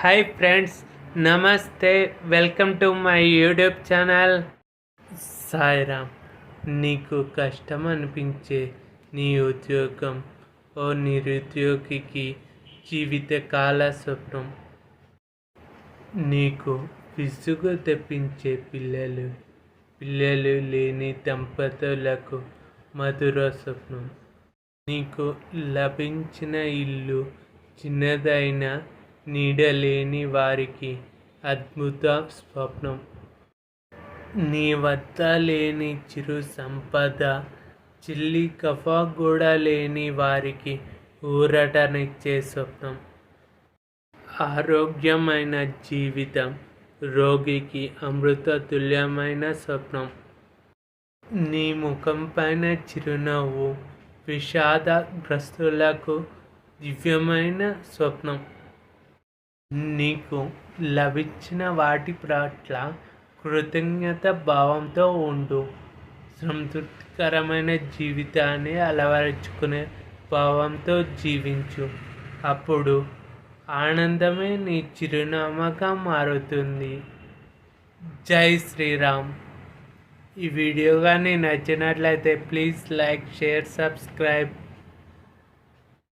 Hi friends నమస్తే welcome to my YouTube channel Sairam నీకు కష్టం అనిపించే నీ ఉద్యోగం ఓ నిరుద్యోగికి జీవితకాల స్వప్నం. నీకు విసుగు తెప్పించే పిల్లలు పిల్లలు లేని దంపతులకు మధుర స్వప్నం. నీకు లభించిన ఇల్లు చిన్నదైన నీడలేని వారికి అద్భుత స్వప్నం. నీ వద్ద లేని చిరు సంపద చిల్లి కఫా కూడా లేని వారికి ఊరటనిచ్చే స్వప్నం. ఆరోగ్యమైన జీవితం రోగికి అమృత తుల్యమైన స్వప్నం. నీ ముఖం పైన చిరునవ్వు విషాదగ్రస్తులకు దివ్యమైన స్వప్నం. నీకు లభించిన వాటి పట్ల కృతజ్ఞత భావంతో ఉండు. సంతృప్తికరమైన జీవితాన్ని అలవరుచుకునే భావంతో జీవించు. అప్పుడు ఆనందమే నీ చిరునామాగా మారుతుంది. జై శ్రీరామ్. ఈ వీడియో కానీ నచ్చినట్లయితే ప్లీజ్ లైక్ షేర్ సబ్స్క్రైబ్.